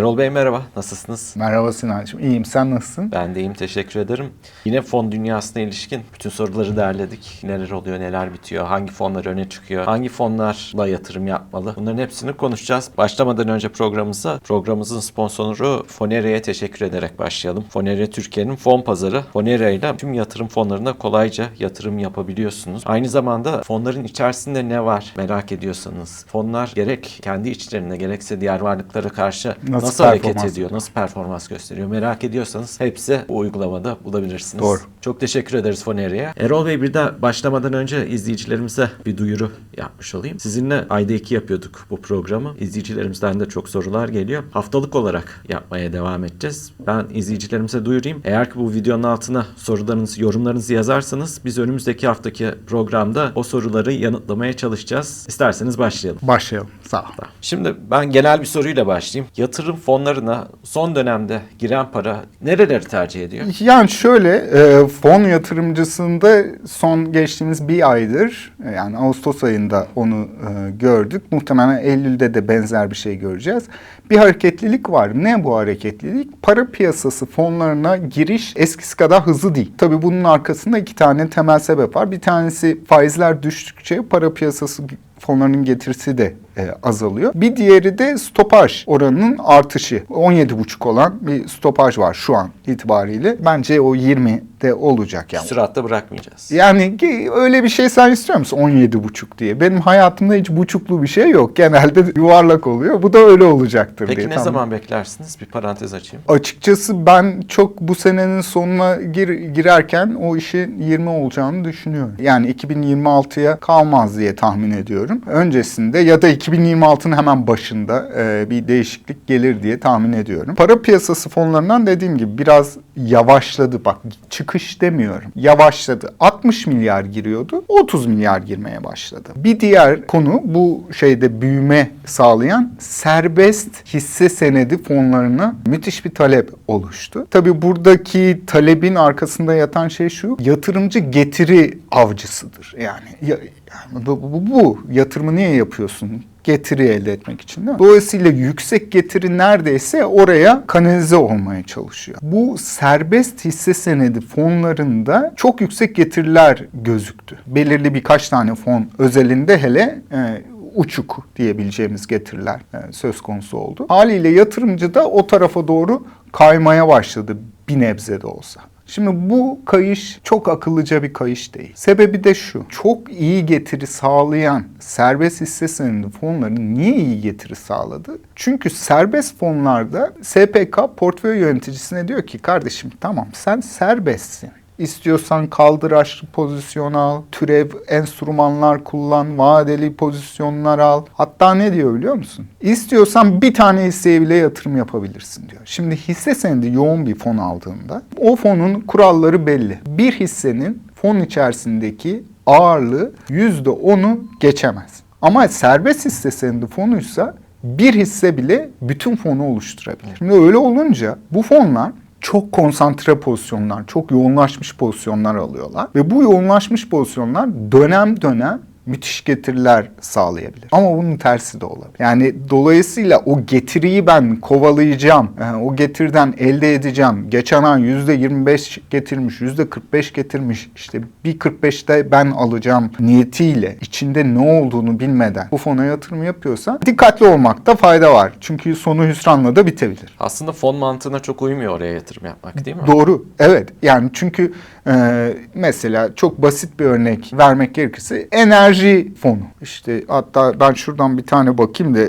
Erol Bey merhaba, nasılsınız? Merhaba Sinancığım. İyiyim. Sen nasılsın? Ben de iyiyim, teşekkür ederim. Yine fon dünyasına ilişkin bütün soruları derledik. Neler oluyor, neler bitiyor, hangi fonlar öne çıkıyor, hangi fonlarla yatırım yapmalı? Bunların hepsini konuşacağız. Başlamadan önce programımıza, programımızın sponsoru Fonere'ye teşekkür ederek başlayalım. Fonere Türkiye'nin fon pazarı. Fonere ile tüm yatırım fonlarına kolayca yatırım yapabiliyorsunuz. Aynı zamanda fonların içerisinde ne var merak ediyorsanız, fonlar gerek kendi içlerine gerekse diğer varlıklara karşı Nasıl nasıl, hareket ediyor, nasıl performans gösteriyor merak ediyorsanız hepsi bu uygulamada bulabilirsiniz. Doğru. Çok teşekkür ederiz Foneri'ye. Erol Bey bir de başlamadan önce izleyicilerimize bir duyuru yapmış olayım. Sizinle ayda iki yapıyorduk bu programı. İzleyicilerimizden de çok sorular geliyor. Haftalık olarak yapmaya devam edeceğiz. Ben izleyicilerimize duyurayım. Eğer ki bu videonun altına sorularınızı, yorumlarınızı yazarsanız biz önümüzdeki haftaki programda o soruları yanıtlamaya çalışacağız. İsterseniz başlayalım. Başlayalım. Sağ ol. Şimdi ben genel bir soruyla başlayayım. Yatırım fonlarına son dönemde giren para nereleri tercih ediyor? Yani şöyle e, fon yatırımcısında son geçtiğimiz bir aydır e, yani Ağustos ayında onu e, gördük. Muhtemelen Eylül'de de benzer bir şey göreceğiz. Bir hareketlilik var. Ne bu hareketlilik? Para piyasası fonlarına giriş eskisi kadar hızlı değil. Tabii bunun arkasında iki tane temel sebep var. Bir tanesi faizler düştükçe para piyasası fonlarının getirisi de e, azalıyor. Bir diğeri de stopaj oranının artışı. 17,5 olan bir stopaj var şu an itibariyle. Bence o 20'de olacak yani. Süratle bırakmayacağız. Yani öyle bir şey sen istiyor musun 17,5 diye? Benim hayatımda hiç buçuklu bir şey yok. Genelde yuvarlak oluyor. Bu da öyle olacaktır Peki diye. ne tahmin zaman beklersiniz? Bir parantez açayım. Açıkçası ben çok bu senenin sonuna gir, girerken o işin 20 olacağını düşünüyorum. Yani 2026'ya kalmaz diye tahmin ediyorum. Öncesinde ya da 2026'nın hemen başında e, bir değişiklik gelir diye tahmin ediyorum. Para piyasası fonlarından dediğim gibi biraz yavaşladı. Bak çıkış demiyorum. Yavaşladı. 60 milyar giriyordu. 30 milyar girmeye başladı. Bir diğer konu bu şeyde büyüme sağlayan serbest hisse senedi fonlarına müthiş bir talep oluştu. Tabii buradaki talebin arkasında yatan şey şu. Yatırımcı getiri avcısıdır. Yani, ya, yani bu, bu, bu yatırımı niye yapıyorsun? Getiri elde etmek için değil mi? Dolayısıyla yüksek getiri neredeyse oraya kanalize olmaya çalışıyor. Bu serbest hisse senedi fonlarında çok yüksek getiriler gözüktü. Belirli birkaç tane fon özelinde hele e, uçuk diyebileceğimiz getiriler e, söz konusu oldu. Haliyle yatırımcı da o tarafa doğru kaymaya başladı bir nebze de olsa. Şimdi bu kayış çok akıllıca bir kayış değil. Sebebi de şu. Çok iyi getiri sağlayan serbest hisse senedi fonları niye iyi getiri sağladı? Çünkü serbest fonlarda SPK portföy yöneticisine diyor ki kardeşim tamam sen serbestsin. İstiyorsan kaldıraçlı pozisyon al, türev enstrümanlar kullan, vadeli pozisyonlar al. Hatta ne diyor biliyor musun? İstiyorsan bir tane hisseye bile yatırım yapabilirsin diyor. Şimdi hisse senedi yoğun bir fon aldığında o fonun kuralları belli. Bir hissenin fon içerisindeki ağırlığı %10'u geçemez. Ama serbest hisse senedi fonuysa bir hisse bile bütün fonu oluşturabilir. Şimdi öyle olunca bu fonlar çok konsantre pozisyonlar, çok yoğunlaşmış pozisyonlar alıyorlar. Ve bu yoğunlaşmış pozisyonlar dönem dönem müthiş getiriler sağlayabilir. Ama bunun tersi de olabilir. Yani dolayısıyla o getiriyi ben kovalayacağım, e, o getiriden elde edeceğim. Geçen ay %25 getirmiş, %45 getirmiş, işte bir 45'te ben alacağım niyetiyle içinde ne olduğunu bilmeden bu fona yatırım yapıyorsa dikkatli olmakta fayda var. Çünkü sonu hüsranla da bitebilir. Aslında fon mantığına çok uymuyor oraya yatırım yapmak değil mi? Doğru. Evet. Yani çünkü e, mesela çok basit bir örnek vermek gerekirse enerji fonu. İşte hatta ben şuradan bir tane bakayım da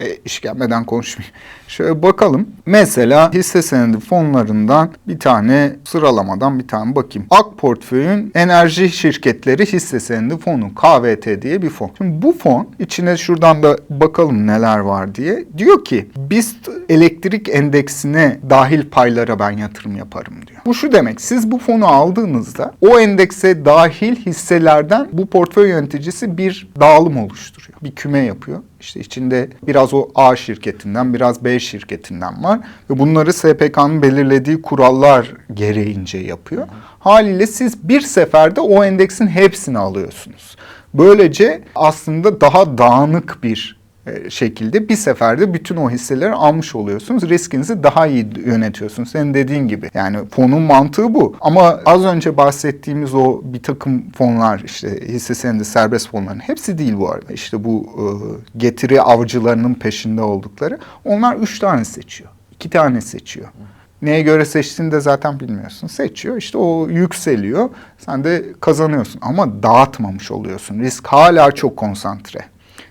e, iş gelmeden konuşmayayım. Şöyle bakalım. Mesela hisse senedi fonlarından bir tane sıralamadan bir tane bakayım. Ak Portföy'ün enerji şirketleri hisse senedi fonu KVT diye bir fon. Şimdi bu fon içine şuradan da bakalım neler var diye. Diyor ki BIST elektrik endeksine dahil paylara ben yatırım yaparım diyor. Bu şu demek. Siz bu fonu aldığınızda o endekse dahil hisselerden bu portföy yöneticisi bir dağılım oluşturuyor. Bir küme yapıyor. İşte içinde biraz o A şirketinden, biraz B şirketinden var. Ve bunları SPK'nın belirlediği kurallar gereğince yapıyor. Haliyle siz bir seferde o endeksin hepsini alıyorsunuz. Böylece aslında daha dağınık bir şekilde bir seferde bütün o hisseleri almış oluyorsunuz. Riskinizi daha iyi yönetiyorsunuz. Senin dediğin gibi. Yani fonun mantığı bu. Ama az önce bahsettiğimiz o bir takım fonlar işte hisse senedi serbest fonların hepsi değil bu arada. İşte bu e, getiri avcılarının peşinde oldukları. Onlar üç tane seçiyor. iki tane seçiyor. Neye göre seçtiğini de zaten bilmiyorsun. Seçiyor işte o yükseliyor. Sen de kazanıyorsun ama dağıtmamış oluyorsun. Risk hala çok konsantre.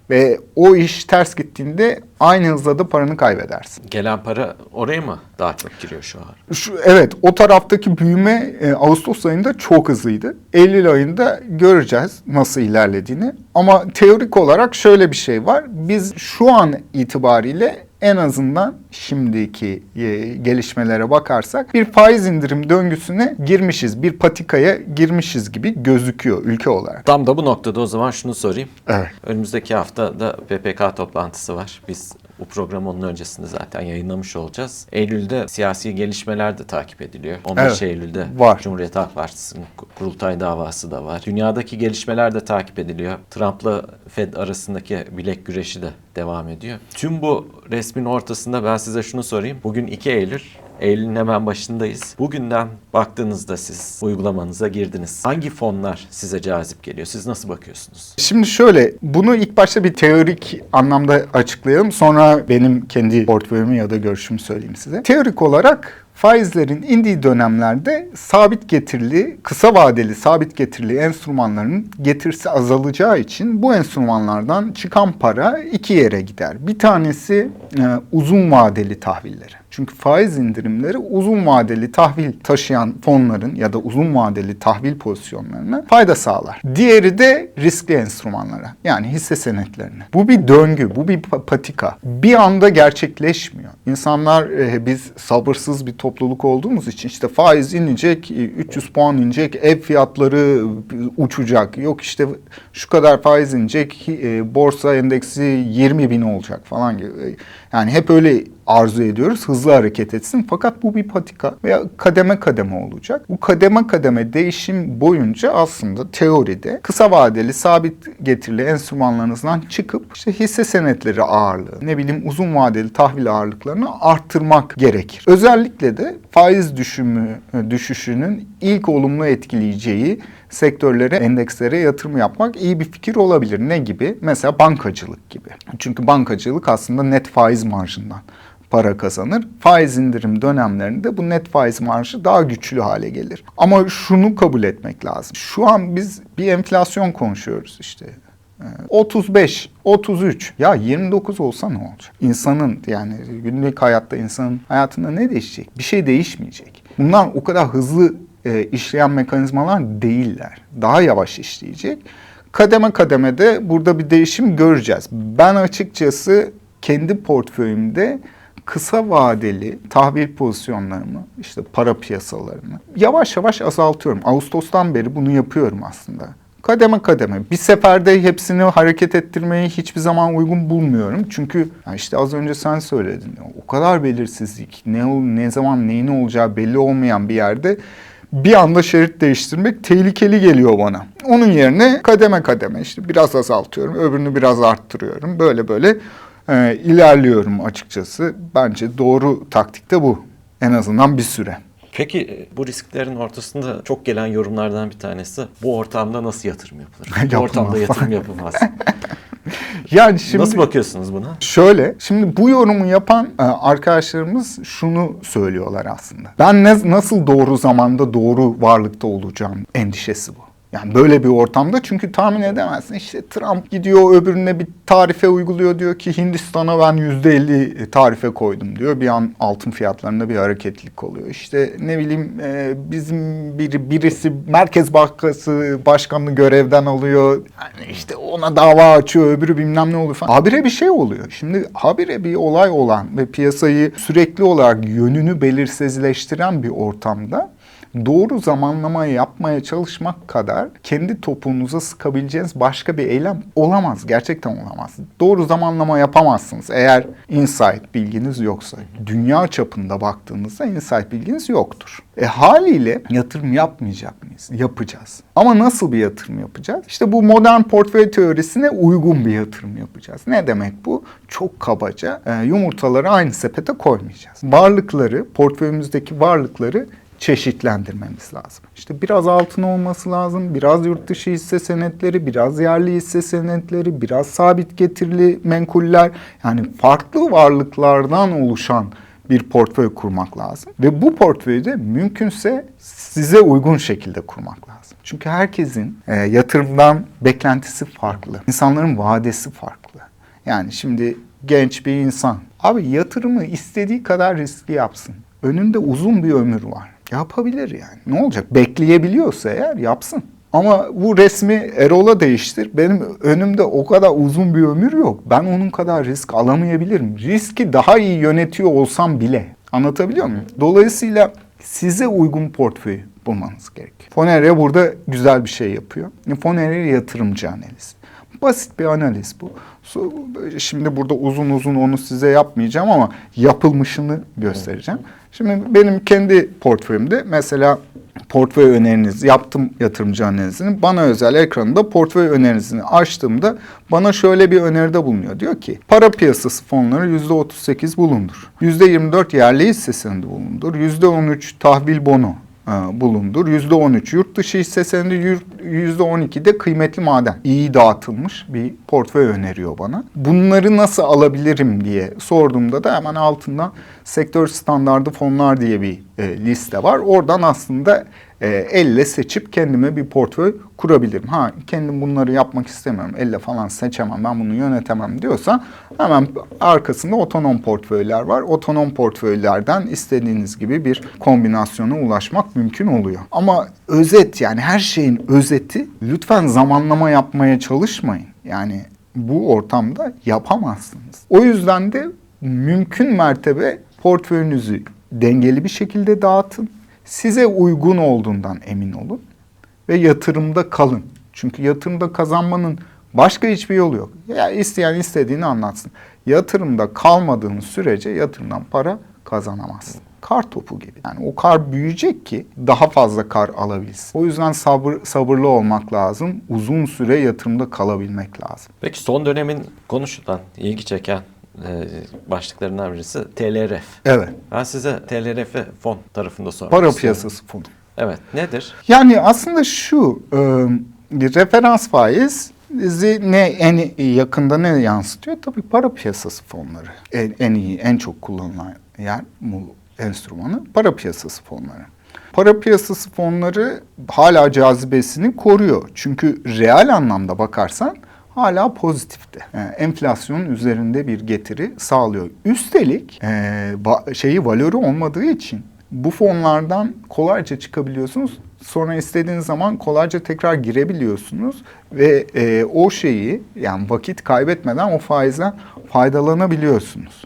Ve o iş ters gittiğinde aynı hızla da paranı kaybedersin. Gelen para oraya mı daha çok giriyor şu an? Şu, evet o taraftaki büyüme e, Ağustos ayında çok hızlıydı. Eylül ayında göreceğiz nasıl ilerlediğini. Ama teorik olarak şöyle bir şey var. Biz şu an itibariyle en azından şimdiki e, gelişmelere bakarsak bir faiz indirim döngüsüne girmişiz. Bir patikaya girmişiz gibi gözüküyor ülke olarak. Tam da bu noktada o zaman şunu sorayım. Evet. Önümüzdeki hafta da PPK toplantısı var. Biz bu programı onun öncesinde zaten yayınlamış olacağız. Eylül'de siyasi gelişmeler de takip ediliyor. 15 Evet, Eylül'de var. Cumhuriyet Halk Partisi'nin ku- kurultay davası da var. Dünyadaki gelişmeler de takip ediliyor. Trump'la Fed arasındaki bilek güreşi de devam ediyor. Tüm bu resmin ortasında ben size şunu sorayım. Bugün 2 Eylül. Eylül'ün hemen başındayız. Bugünden baktığınızda siz uygulamanıza girdiniz. Hangi fonlar size cazip geliyor? Siz nasıl bakıyorsunuz? Şimdi şöyle, bunu ilk başta bir teorik anlamda açıklayalım. Sonra benim kendi portföyümü ya da görüşümü söyleyeyim size. Teorik olarak faizlerin indiği dönemlerde sabit getirili, kısa vadeli sabit getirili enstrümanların getirisi azalacağı için bu enstrümanlardan çıkan para iki yere gider. Bir tanesi e, uzun vadeli tahvilleri. Çünkü faiz indirimleri uzun vadeli tahvil taşıyan fonların ya da uzun vadeli tahvil pozisyonlarına fayda sağlar. Diğeri de riskli enstrümanlara yani hisse senetlerine. Bu bir döngü, bu bir pa- patika. Bir anda gerçekleşmiyor. İnsanlar e, biz sabırsız bir topluluk olduğumuz için işte faiz inecek, e, 300 puan inecek, ev fiyatları e, uçacak. Yok işte şu kadar faiz inecek, e, borsa endeksi 20 bin olacak falan gibi. Yani hep öyle arzu ediyoruz. Hızlı hareket etsin. Fakat bu bir patika veya kademe kademe olacak. Bu kademe kademe değişim boyunca aslında teoride kısa vadeli sabit getirili enstrümanlarınızdan çıkıp işte hisse senetleri ağırlığı, ne bileyim uzun vadeli tahvil ağırlıklarını arttırmak gerekir. Özellikle de faiz düşümü düşüşünün ilk olumlu etkileyeceği sektörlere, endekslere yatırım yapmak iyi bir fikir olabilir. Ne gibi? Mesela bankacılık gibi. Çünkü bankacılık aslında net faiz marjından para kazanır. Faiz indirim dönemlerinde bu net faiz marjı daha güçlü hale gelir. Ama şunu kabul etmek lazım. Şu an biz bir enflasyon konuşuyoruz işte. Ee, 35, 33 ya 29 olsa ne olacak? İnsanın yani günlük hayatta insanın hayatında ne değişecek? Bir şey değişmeyecek. Bunlar o kadar hızlı e, işleyen mekanizmalar değiller. Daha yavaş işleyecek. Kademe kademe de burada bir değişim göreceğiz. Ben açıkçası kendi portföyümde kısa vadeli tahvil pozisyonlarımı, işte para piyasalarını yavaş yavaş azaltıyorum. Ağustos'tan beri bunu yapıyorum aslında. Kademe kademe. Bir seferde hepsini hareket ettirmeyi hiçbir zaman uygun bulmuyorum. Çünkü işte az önce sen söyledin. O kadar belirsizlik, ne ne zaman neyin olacağı belli olmayan bir yerde bir anda şerit değiştirmek tehlikeli geliyor bana. Onun yerine kademe kademe işte biraz azaltıyorum, öbürünü biraz arttırıyorum. Böyle böyle e, ilerliyorum açıkçası. Bence doğru taktik de bu. En azından bir süre. Peki e, bu risklerin ortasında çok gelen yorumlardan bir tanesi bu ortamda nasıl yatırım yapılır? bu ortamda yatırım yapılmaz. Yani şimdi Nasıl bakıyorsunuz buna? Şöyle, şimdi bu yorumu yapan e, arkadaşlarımız şunu söylüyorlar aslında. Ben ne, nasıl doğru zamanda doğru varlıkta olacağım endişesi bu. Yani böyle bir ortamda çünkü tahmin edemezsin. İşte Trump gidiyor öbürüne bir tarife uyguluyor diyor ki Hindistan'a ben %50 tarife koydum diyor. Bir an altın fiyatlarında bir hareketlilik oluyor. İşte ne bileyim e, bizim biri, birisi Merkez Bankası başkanını görevden alıyor. Yani işte ona dava açıyor öbürü bilmem ne oluyor falan. Habire bir şey oluyor. Şimdi habire bir olay olan ve piyasayı sürekli olarak yönünü belirsizleştiren bir ortamda doğru zamanlama yapmaya çalışmak kadar kendi topuğunuza sıkabileceğiniz başka bir eylem olamaz. Gerçekten olamaz. Doğru zamanlama yapamazsınız eğer insight bilginiz yoksa. Dünya çapında baktığınızda insight bilginiz yoktur. E haliyle yatırım yapmayacak mıyız? Yapacağız. Ama nasıl bir yatırım yapacağız? İşte bu modern portföy teorisine uygun bir yatırım yapacağız. Ne demek bu? Çok kabaca e, yumurtaları aynı sepete koymayacağız. Varlıkları, portföyümüzdeki varlıkları çeşitlendirmemiz lazım. İşte biraz altın olması lazım, biraz yurt dışı hisse senetleri, biraz yerli hisse senetleri, biraz sabit getirili menkuller. Yani farklı varlıklardan oluşan bir portföy kurmak lazım. Ve bu portföyü de mümkünse size uygun şekilde kurmak lazım. Çünkü herkesin e, yatırımdan beklentisi farklı. İnsanların vadesi farklı. Yani şimdi genç bir insan abi yatırımı istediği kadar riskli yapsın. Önünde uzun bir ömür var. Yapabilir yani. Ne olacak? Bekleyebiliyorsa eğer yapsın. Ama bu resmi Erol'a değiştir. Benim önümde o kadar uzun bir ömür yok. Ben onun kadar risk alamayabilirim. Riski daha iyi yönetiyor olsam bile. Anlatabiliyor muyum? Dolayısıyla size uygun portföyü bulmanız gerekiyor. Fonere burada güzel bir şey yapıyor. Fonere yatırımcı analiz. Basit bir analiz bu. Şimdi burada uzun uzun onu size yapmayacağım ama yapılmışını göstereceğim. Şimdi benim kendi portföyümde mesela portföy öneriniz yaptım yatırımcı analizini. Bana özel ekranında portföy önerisini açtığımda bana şöyle bir öneride bulunuyor. Diyor ki para piyasası fonları %38 bulundur. %24 yerli hisse senedi bulundur. %13 tahvil bono bulundur. %13 yurt dışı hisse senedi, yurt- %12 de kıymetli maden. İyi dağıtılmış bir portföy öneriyor bana. Bunları nasıl alabilirim diye sorduğumda da hemen altında sektör standardı fonlar diye bir e, liste var. Oradan aslında e, elle seçip kendime bir portföy kurabilirim. Ha kendim bunları yapmak istemiyorum. Elle falan seçemem. Ben bunu yönetemem diyorsa hemen arkasında otonom portföyler var. Otonom portföylerden istediğiniz gibi bir kombinasyona ulaşmak mümkün oluyor. Ama özet yani her şeyin özeti lütfen zamanlama yapmaya çalışmayın. Yani bu ortamda yapamazsınız. O yüzden de mümkün mertebe portföyünüzü dengeli bir şekilde dağıtın. Size uygun olduğundan emin olun ve yatırımda kalın. Çünkü yatırımda kazanmanın başka hiçbir yolu yok. Ya isteyen istediğini anlatsın. Yatırımda kalmadığın sürece yatırımdan para kazanamazsın. Kar topu gibi. Yani o kar büyüyecek ki daha fazla kar alabilsin. O yüzden sabır, sabırlı olmak lazım. Uzun süre yatırımda kalabilmek lazım. Peki son dönemin konuşulan, ilgi çeken başlıklarından birisi TLRF. Evet. Ben size TLRF fon tarafında sormak Para istiyorum. piyasası fonu. Evet. Nedir? Yani aslında şu e, referans faizi ne en yakında ne yansıtıyor? Tabii para piyasası fonları. En, en iyi, en çok kullanılan yer bu enstrümanı para piyasası fonları. Para piyasası fonları hala cazibesini koruyor. Çünkü reel anlamda bakarsan hala pozitifte. E, enflasyonun üzerinde bir getiri sağlıyor. Üstelik e, ba- şeyi valörü olmadığı için bu fonlardan kolayca çıkabiliyorsunuz. Sonra istediğiniz zaman kolayca tekrar girebiliyorsunuz ve e, o şeyi yani vakit kaybetmeden o faizden faydalanabiliyorsunuz.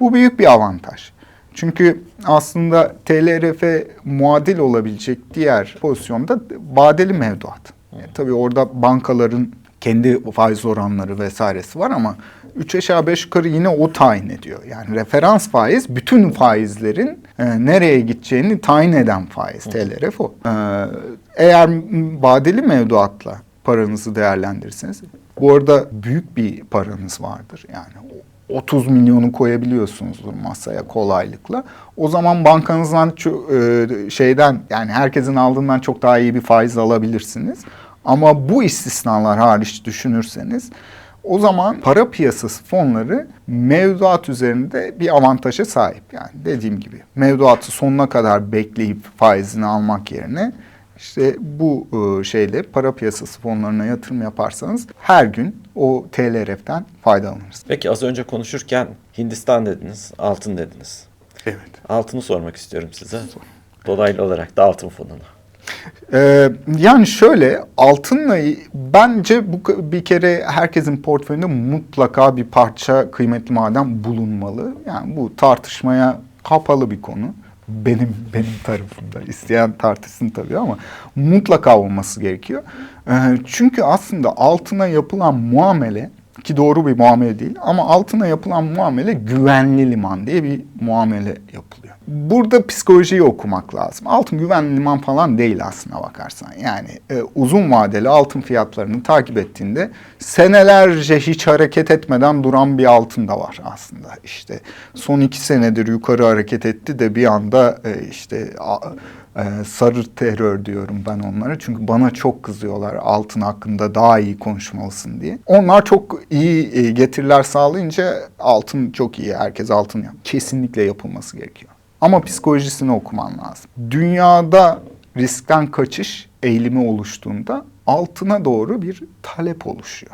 Bu büyük bir avantaj. Çünkü aslında TLRF muadil olabilecek diğer pozisyonda vadeli mevduat. E, tabii orada bankaların kendi faiz oranları vesairesi var ama 3 aşağı 5 yukarı yine o tayin ediyor. Yani referans faiz bütün faizlerin e, nereye gideceğini tayin eden faiz. TLRF o. E, eğer vadeli mevduatla paranızı değerlendirirseniz bu arada büyük bir paranız vardır. Yani o- 30 milyonu koyabiliyorsunuzdur masaya kolaylıkla. O zaman bankanızdan e, şeyden yani herkesin aldığından çok daha iyi bir faiz alabilirsiniz. Ama bu istisnalar hariç düşünürseniz o zaman para piyasası fonları mevduat üzerinde bir avantaja sahip. Yani dediğim gibi mevduatı sonuna kadar bekleyip faizini almak yerine işte bu e, şeyle para piyasası fonlarına yatırım yaparsanız her gün o TLRF'den faydalanırsınız. Peki az önce konuşurken Hindistan dediniz, altın dediniz. Evet. Altını sormak istiyorum size. Dolaylı olarak da altın fonunu. Ee, yani şöyle altınla bence bu bir kere herkesin portföyünde mutlaka bir parça kıymetli maden bulunmalı. Yani bu tartışmaya kapalı bir konu. benim benim tarafımda. İsteyen tartışsın tabii ama mutlaka olması gerekiyor. Ee, çünkü aslında altına yapılan muamele ki doğru bir muamele değil ama altına yapılan muamele güvenli liman diye bir muamele yapılıyor. Burada psikolojiyi okumak lazım. Altın güvenli liman falan değil aslına bakarsan. Yani e, uzun vadeli altın fiyatlarını takip ettiğinde senelerce hiç hareket etmeden duran bir altın da var aslında. İşte son iki senedir yukarı hareket etti de bir anda e, işte a, e, sarı terör diyorum ben onlara. Çünkü bana çok kızıyorlar altın hakkında daha iyi konuşmalısın diye. Onlar çok iyi e, getiriler sağlayınca altın çok iyi. Herkes altın yap. Kesinlikle yapılması gerekiyor. Ama psikolojisini okuman lazım. Dünyada riskten kaçış eğilimi oluştuğunda altına doğru bir talep oluşuyor.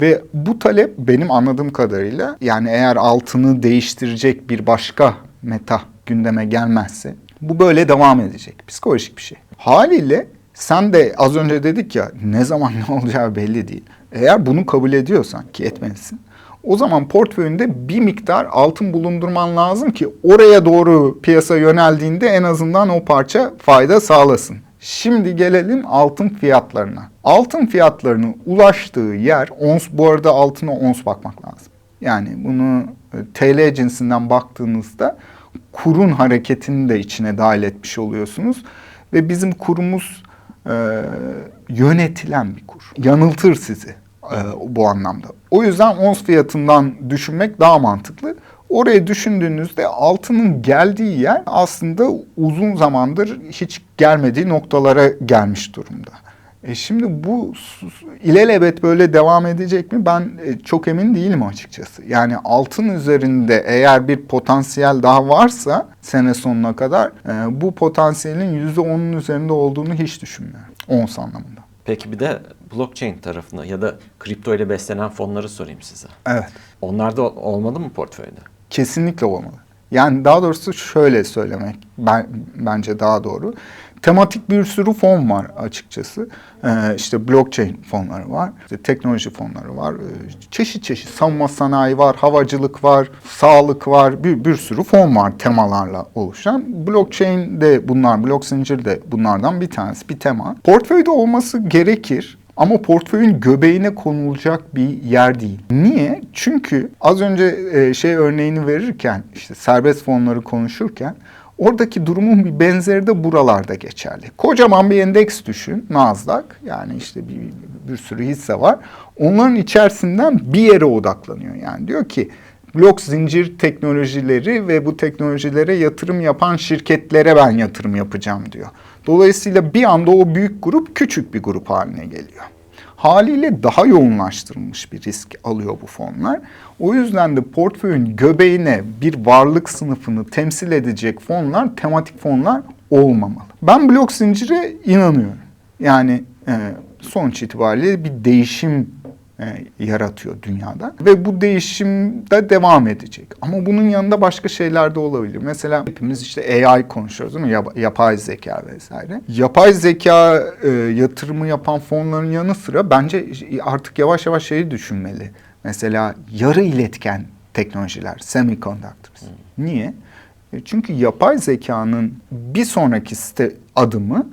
Ve bu talep benim anladığım kadarıyla yani eğer altını değiştirecek bir başka meta gündeme gelmezse bu böyle devam edecek. Psikolojik bir şey. Haliyle sen de az önce dedik ya ne zaman ne olacağı belli değil. Eğer bunu kabul ediyorsan ki etmelisin. O zaman portföyünde bir miktar altın bulundurman lazım ki oraya doğru piyasa yöneldiğinde en azından o parça fayda sağlasın. Şimdi gelelim altın fiyatlarına. Altın fiyatlarının ulaştığı yer, ons bu arada altına ons bakmak lazım. Yani bunu e, TL cinsinden baktığınızda kurun hareketini de içine dahil etmiş oluyorsunuz. Ve bizim kurumuz e, yönetilen bir kur. Yanıltır sizi e, bu anlamda. O yüzden ons fiyatından düşünmek daha mantıklı. Oraya düşündüğünüzde altının geldiği yer aslında uzun zamandır hiç gelmediği noktalara gelmiş durumda. E şimdi bu ilelebet böyle devam edecek mi? Ben e, çok emin değilim açıkçası. Yani altın üzerinde eğer bir potansiyel daha varsa sene sonuna kadar e, bu potansiyelin %10'un üzerinde olduğunu hiç düşünmüyorum. Ons anlamında. Peki bir de blockchain tarafına ya da kripto ile beslenen fonları sorayım size. Evet. Onlar da olmalı mı portföyde? Kesinlikle olmalı. Yani daha doğrusu şöyle söylemek ben, bence daha doğru. Tematik bir sürü fon var açıkçası. Ee, işte blockchain fonları var, işte teknoloji fonları var, ee, çeşit çeşit savunma sanayi var, havacılık var, sağlık var, bir, bir sürü fon var temalarla oluşan. Blockchain de bunlar, blok zincir de bunlardan bir tanesi, bir tema. Portföyde olması gerekir. Ama portföyün göbeğine konulacak bir yer değil. Niye? Çünkü az önce e, şey örneğini verirken işte serbest fonları konuşurken oradaki durumun bir benzeri de buralarda geçerli. Kocaman bir endeks düşün Nasdaq yani işte bir, bir sürü hisse var. Onların içerisinden bir yere odaklanıyor. Yani diyor ki blok zincir teknolojileri ve bu teknolojilere yatırım yapan şirketlere ben yatırım yapacağım diyor. Dolayısıyla bir anda o büyük grup küçük bir grup haline geliyor. Haliyle daha yoğunlaştırılmış bir risk alıyor bu fonlar. O yüzden de portföyün göbeğine bir varlık sınıfını temsil edecek fonlar, tematik fonlar olmamalı. Ben blok zincire inanıyorum. Yani e, sonuç itibariyle bir değişim e, yaratıyor dünyada. Ve bu değişim de devam edecek. Ama bunun yanında başka şeyler de olabilir. Mesela hepimiz işte AI konuşuyoruz değil mi? Yap- yapay zeka vesaire. Yapay zeka e, yatırımı yapan fonların yanı sıra bence artık yavaş yavaş şeyi düşünmeli. Mesela yarı iletken teknolojiler, semiconductors. Niye? E, Çünkü yapay zekanın bir sonraki site adımı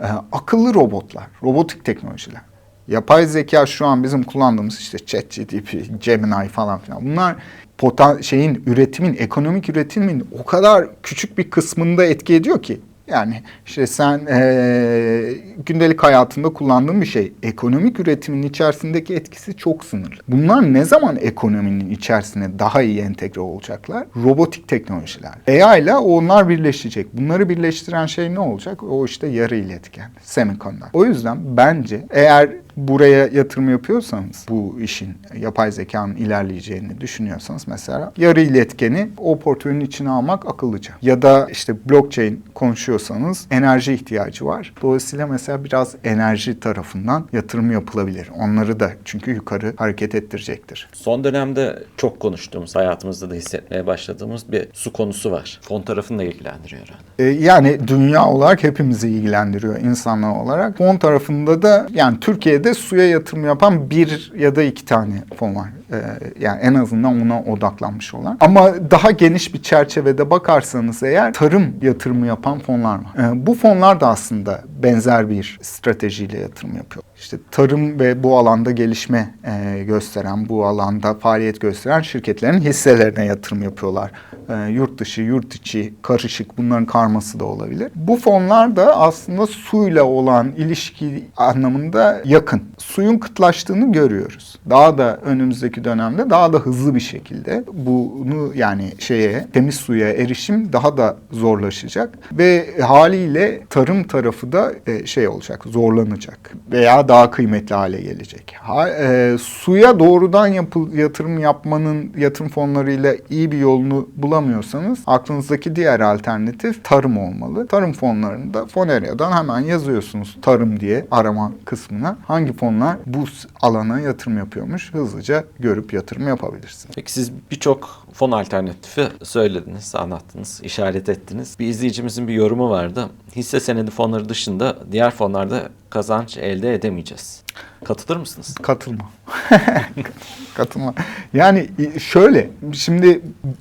e, akıllı robotlar, robotik teknolojiler. Yapay zeka şu an bizim kullandığımız işte ChatGPT, Gemini falan filan. Bunlar potan şeyin üretimin, ekonomik üretimin o kadar küçük bir kısmında etki ediyor ki. Yani işte sen eee, gündelik hayatında kullandığın bir şey. Ekonomik üretimin içerisindeki etkisi çok sınırlı. Bunlar ne zaman ekonominin içerisine daha iyi entegre olacaklar? Robotik teknolojiler. AI ile onlar birleşecek. Bunları birleştiren şey ne olacak? O işte yarı iletken, semiconductor. O yüzden bence eğer buraya yatırım yapıyorsanız bu işin yapay zekanın ilerleyeceğini düşünüyorsanız mesela yarı iletkeni o portföyün içine almak akıllıca. Ya da işte blockchain konuşuyorsanız enerji ihtiyacı var. Dolayısıyla mesela biraz enerji tarafından yatırım yapılabilir. Onları da çünkü yukarı hareket ettirecektir. Son dönemde çok konuştuğumuz, hayatımızda da hissetmeye başladığımız bir su konusu var. Fon tarafını da ilgilendiriyor herhalde. E, Yani dünya olarak hepimizi ilgilendiriyor insanlar olarak. Fon tarafında da yani Türkiye'de Türkiye'de suya yatırım yapan bir ya da iki tane fon var. Ee, yani en azından ona odaklanmış olan. Ama daha geniş bir çerçevede bakarsanız eğer tarım yatırımı yapan fonlar var. Ee, bu fonlar da aslında benzer bir stratejiyle yatırım yapıyor. İşte tarım ve bu alanda gelişme e, gösteren, bu alanda faaliyet gösteren şirketlerin hisselerine yatırım yapıyorlar. E, yurt dışı, yurt içi, karışık bunların karması da olabilir. Bu fonlar da aslında suyla olan ilişki anlamında yakın. Suyun kıtlaştığını görüyoruz. Daha da önümüzdeki dönemde daha da hızlı bir şekilde bunu yani şeye temiz suya erişim daha da zorlaşacak ve haliyle tarım tarafı da e, şey olacak, zorlanacak veya daha kıymetli hale gelecek. Ha, e, suya doğrudan yapıl, yatırım yapmanın yatırım fonlarıyla iyi bir yolunu bulamıyorsanız aklınızdaki diğer alternatif tarım olmalı. Tarım fonlarında Foneria'dan hemen yazıyorsunuz tarım diye arama kısmına. Hangi fonlar bu alana yatırım yapıyormuş hızlıca görüp yatırım yapabilirsiniz. Peki siz birçok fon alternatifi söylediniz, anlattınız, işaret ettiniz. Bir izleyicimizin bir yorumu vardı. Hisse senedi fonları dışında diğer fonlarda kazanç elde edemeyeceğiz. Katılır mısınız? Katılma. Katılma. Yani şöyle, şimdi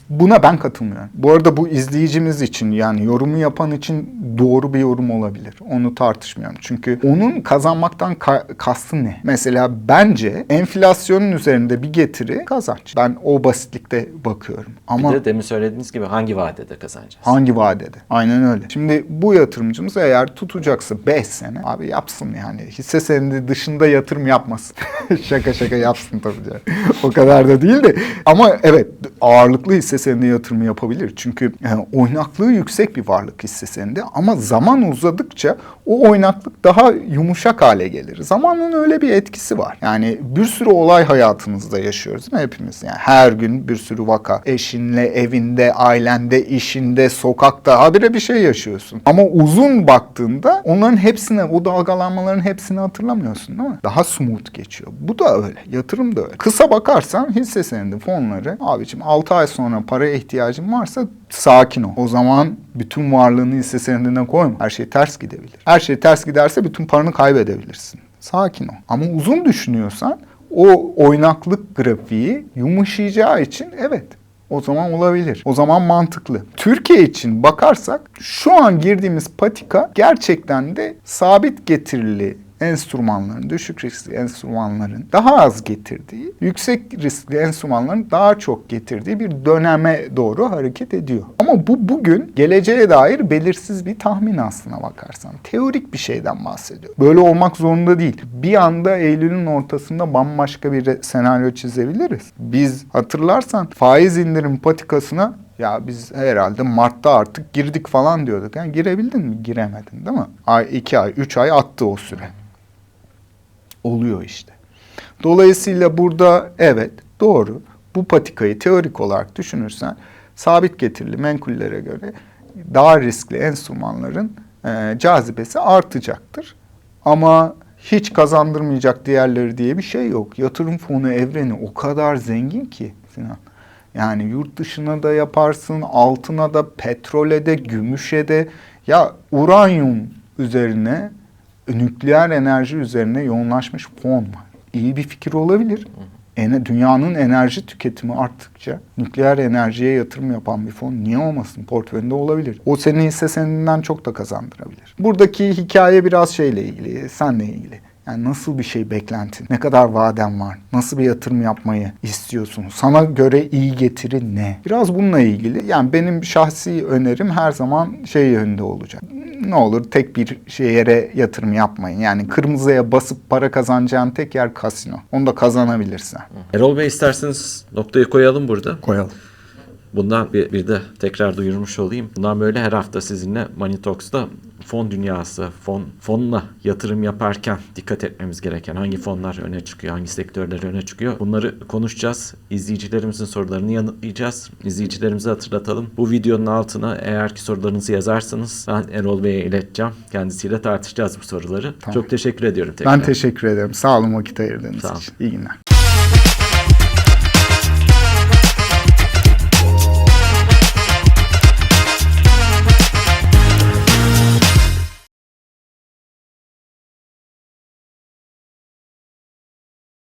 buna ben katılmıyorum. Bu arada bu izleyicimiz için yani yorumu yapan için doğru bir yorum olabilir. Onu tartışmıyorum. Çünkü onun kazanmaktan ka- kastı ne? Mesela bence enflasyonun üzerinde bir getiri kazanç. Ben o basitlikte bakıyorum. Ama Bir de demin söylediğiniz gibi hangi vadede kazanacağız? Hangi vadede? Aynen öyle. Şimdi bu yatırımcımız eğer tutacaksa 5 sene abi yapsın yani. Hisse senedi dışında yatırım yapmasın. şaka şaka yapsın tabii canım. o kadar da değil de. Ama evet ağırlıklı hisse senedi yatırımı yapabilir. Çünkü yani oynaklığı yüksek bir varlık hisse senedi ama zaman uzadıkça o oynaklık daha yumuşak hale gelir. Zamanın öyle bir etkisi var. Yani bir sürü olay hayatımızda yaşıyoruz değil mi hepimiz? Yani her gün bir sürü vaka. Eşinle, evinde, ailende, işinde, sokakta habire bir şey yaşıyorsun. Ama uzun baktığında onların hepsine, o dalgalanmaların hepsini hatırlamıyorsun değil mi? Daha smooth geçiyor. Bu da öyle. Yatırım da öyle. Kısa bakarsan hisse senedi fonları abicim 6 ay sonra paraya ihtiyacın varsa sakin ol. O zaman bütün varlığını hisse senedine koyma. Her şey ters gidebilir. Her şey ters giderse bütün paranı kaybedebilirsin. Sakin ol. Ama uzun düşünüyorsan o oynaklık grafiği yumuşayacağı için evet o zaman olabilir. O zaman mantıklı. Türkiye için bakarsak şu an girdiğimiz patika gerçekten de sabit getirili enstrümanların, düşük riskli enstrümanların daha az getirdiği, yüksek riskli enstrümanların daha çok getirdiği bir döneme doğru hareket ediyor. Ama bu bugün geleceğe dair belirsiz bir tahmin aslına bakarsan. Teorik bir şeyden bahsediyor. Böyle olmak zorunda değil. Bir anda Eylül'ün ortasında bambaşka bir senaryo çizebiliriz. Biz hatırlarsan faiz indirim patikasına ya biz herhalde Mart'ta artık girdik falan diyorduk. Yani girebildin mi? Giremedin değil mi? Ay, iki ay, üç ay attı o süre. Oluyor işte. Dolayısıyla burada evet doğru bu patikayı teorik olarak düşünürsen sabit getirili menkullere göre daha riskli enstrümanların e, cazibesi artacaktır. Ama hiç kazandırmayacak diğerleri diye bir şey yok. Yatırım fonu evreni o kadar zengin ki Sinan. Yani yurt dışına da yaparsın, altına da, petrole de, gümüşe de. Ya uranyum üzerine, nükleer enerji üzerine yoğunlaşmış fon var. İyi bir fikir olabilir. Ene- dünyanın enerji tüketimi arttıkça nükleer enerjiye yatırım yapan bir fon niye olmasın? Portföyünde olabilir. O senin hisse senedinden çok da kazandırabilir. Buradaki hikaye biraz şeyle ilgili, senle ilgili. Yani nasıl bir şey beklentin? Ne kadar vaden var? Nasıl bir yatırım yapmayı istiyorsun? Sana göre iyi getiri ne? Biraz bununla ilgili. Yani benim şahsi önerim her zaman şey yönünde olacak. Ne olur tek bir yere yatırım yapmayın. Yani kırmızıya basıp para kazanacağın tek yer kasino. Onu da kazanabilirsen. Erol Bey isterseniz noktayı koyalım burada. Koyalım. Bundan bir, bir de tekrar duyurmuş olayım. Bundan böyle her hafta sizinle Talks'ta fon dünyası, fon fonla yatırım yaparken dikkat etmemiz gereken hangi fonlar öne çıkıyor, hangi sektörler öne çıkıyor. Bunları konuşacağız. İzleyicilerimizin sorularını yanıtlayacağız. İzleyicilerimize hatırlatalım. Bu videonun altına eğer ki sorularınızı yazarsanız ben Erol Bey'e ileteceğim. Kendisiyle tartışacağız bu soruları. Tamam. Çok teşekkür ediyorum tekrar. Ben teşekkür ederim. Sağ olun vakit ayırdığınız Sağ ol. için. İyi günler.